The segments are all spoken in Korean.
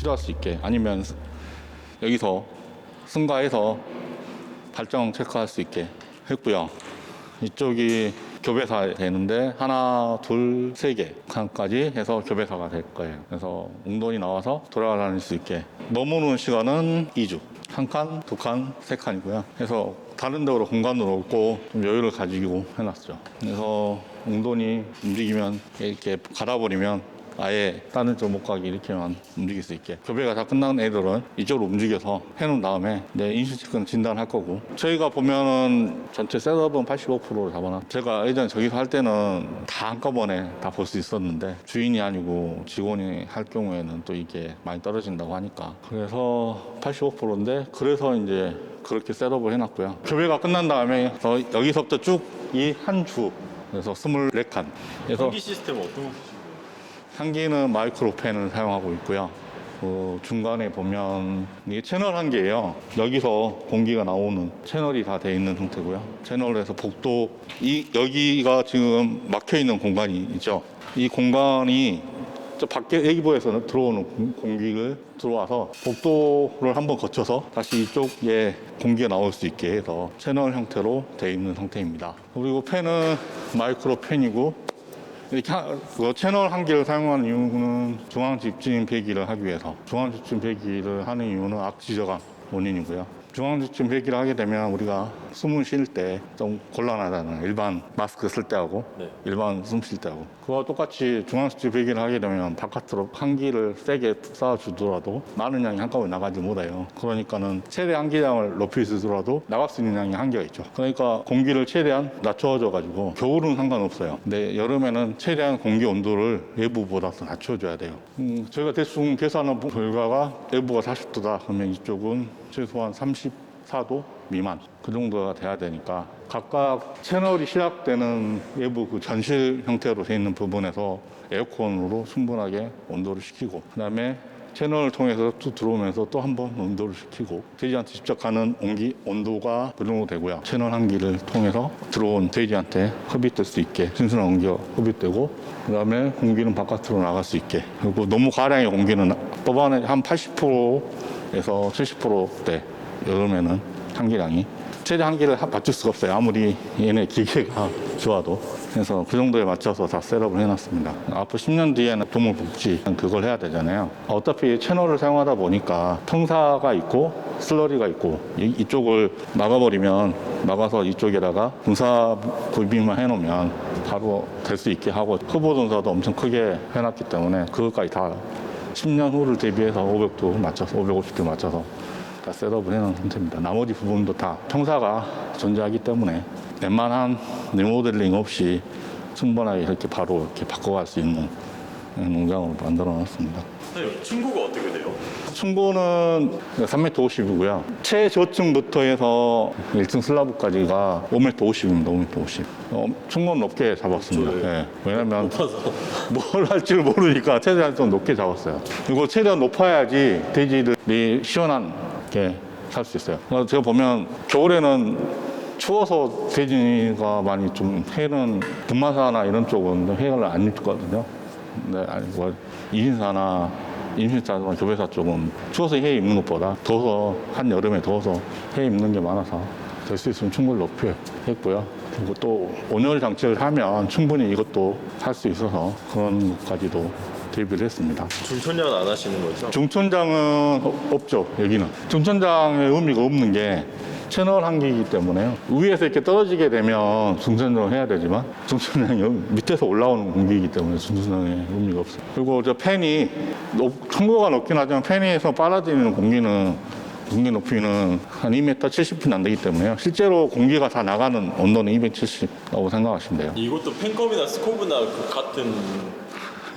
조절할 수 있게 아니면 여기서 승가해서 발정 체크할 수 있게 했고요. 이쪽이 교배사 되는데 하나, 둘, 세 개 칸까지 해서 교배사가 될 거예요. 그래서 웅돈이 나와서 돌아다닐 수 있게 머무는 시간은 2주. 한 칸, 두 칸, 세 칸이고요. 그래서 다른 데로 공간을 얻고 좀 여유를 가지고 해놨죠. 그래서 웅돈이 움직이면 이렇게 갈아버리면 아예 다른 쪽 못 가게 이렇게만 움직일 수 있게. 교배가 다 끝난 애들은 이쪽으로 움직여서 해놓은 다음에 내 인수치권 진단할 거고. 저희가 보면은 전체 셋업은 85%로 잡아놨 제가 예전에 저기서 할 때는 다 한꺼번에 다 볼 수 있었는데 주인이 아니고 직원이 할 경우에는 또 이게 많이 떨어진다고 하니까. 그래서 85%인데 그래서 이제 그렇게 셋업을 해놨고요. 교배가 끝난 다음에 저 여기서부터 쭉 이 한 주. 그래서 24칸. 그래서 전기 시스템 어떤 향기는 마이크로펜을 사용하고 있고요. 그 중간에 보면 이게 채널 한 개예요. 여기서 공기가 나오는 채널이 다 돼 있는 상태고요. 채널에서 복도 이 여기가 지금 막혀 있는 공간이 있죠. 이 공간이 저 밖에 애기보에서 들어오는 공- 공기를 들어와서 복도를 한번 거쳐서 다시 이쪽에 공기가 나올 수 있게 해서 채널 형태로 돼 있는 상태입니다. 그리고 펜은 마이크로 펜이고 이렇게 하- 그 채널 한 개를 사용하는 이유는 중앙 집중 배기를 하기 위해서 중앙 집중 배기를 하는 이유는 악지저감 원인이고요. 중앙 집중 배기를 하게 되면 우리가 숨을 쉴 때 좀 곤란하잖아요. 일반 마스크 쓸 때하고 네. 일반 숨 쉴 때하고 그와 똑같이 중앙 집중 배기를 하게 되면 바깥으로 환기를 세게 쏴주더라도 많은 양이 한꺼번에 나가지 못해요. 그러니까는 최대 환기량을 높일 수 있더라도 나갈 수 있는 양이 한계가 있죠. 그러니까 공기를 최대한 낮춰줘 가지고 겨울은 상관없어요. 근데 여름에는 최대한 공기 온도를 외부보다 더 낮춰줘야 돼요. 음, 저희가 대충 계산한 결과가 내부가 40도다 그러면 이쪽은 최소한 34도 미만 그 정도가 돼야 되니까 각각 채널이 시작되는 외부 그 전실 형태로 돼 있는 부분에서 에어컨으로 충분하게 온도를 식히고 그다음에 채널을 통해서 또 들어오면서 또 한 번 온도를 식히고 돼지한테 직접 가는 온기 온도가 그 정도 되고요. 채널 한기를 통해서 들어온 돼지한테 흡입될 수 있게 순순한 온기가 흡입되고 그다음에 공기는 바깥으로 나갈 수 있게 그리고 너무 가량의 공기는 뽑아내 한 80%에서 70%대 여름에는 한기량이 최대 한기를 하- 맞출 수가 없어요. 아무리 얘네 기계가 좋아도. 그래서 그 정도에 맞춰서 다 셋업을 해놨습니다. 앞으로 10년 뒤에는 동물복지 그걸 해야 되잖아요. 어차피 채널을 사용하다 보니까 통사가 있고 슬러리가 있고 이, 이쪽을 막아버리면 막아서 이쪽에다가 분사 구입만 해놓으면 바로 될 수 있게 하고 후보 분사도 엄청 크게 해놨기 때문에 그것까지 다 10년 후를 대비해서 500도 맞춰서 550도 맞춰서 다 셋업을 해놓은 상태입니다. 나머지 부분도 다 청사가 존재하기 때문에 웬만한 리모델링 없이 충분하게 이렇게 바로 이렇게 바꿔갈 수 있는 농장으로 만들어 놨습니다. 선생님 친구가 어떻게 돼요? 충고는 3m 50이고요. 최저층부터 해서 1층 슬라브까지가 5m 50입니다. 5m 50. 어, 충고는 높게 잡았습니다. 네. 예. 왜냐면 뭘 할지 를 모르니까 최대한 좀 높게 잡았어요. 그리고 최대한 높아야지 돼지들이 시원 하게 살 수 있어요. 그래서 제가 보면 겨울에는 추워서 돼지가 많이 좀 해는 분마사나 이런 쪽은 해를 안 입거든요. 근데 아니 뭐 이인사나 임신사나 교배사 쪽은 추워서 해 입는 것보다 더워서 한 여름에 더워서 해 입는 게 많아서 될 수 있으면 충분히 높여 했고요. 그리고 또 온열 장치를 하면 충분히 이것도 할 수 있어서 그런 것까지도 대비를 했습니다. 중천장은 안 하시는 거죠? 중천장은 어- 없죠 여기는 중천장의 의미가 없는 게 채널 한기이기 때문에요 위에서 이렇게 떨어지게 되면 중천장을 해야 되지만 중천장이 밑에서 올라오는 공기이기 때문에 중천장의 의미가 없어요 그리고 저 팬이 높, 청도가 높긴 하지만 팬에서 빨아들이는 공기는 공기 높이는 한 2m 70분 안 되기 때문에요 실제로 공기가 다 나가는 온도는 270라고 생각하시면 돼요 이것도 팬컴이나 스코브나 그 같은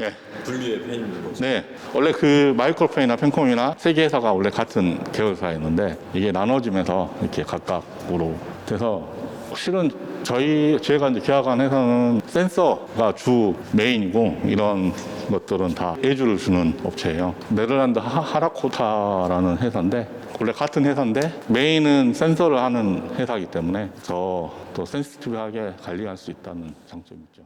예. 분류의 팬인 거죠? 네, 원래 그 마이크로펜이나 펜콤이나 세 개 회사가 원래 같은 계열사였는데 이게 나눠지면서 이렇게 각각으로 돼서 실은 저희 제가 이제 계약한 회사는 센서가 주 메인이고 이런 것들은 다 예주를 주는 업체예요. 네덜란드 하- 하라코타라는 회사인데 원래 같은 회사인데 메인은 센서를 하는 회사이기 때문에 더 또 센시티브하게 관리할 수 있다는 장점이 있죠.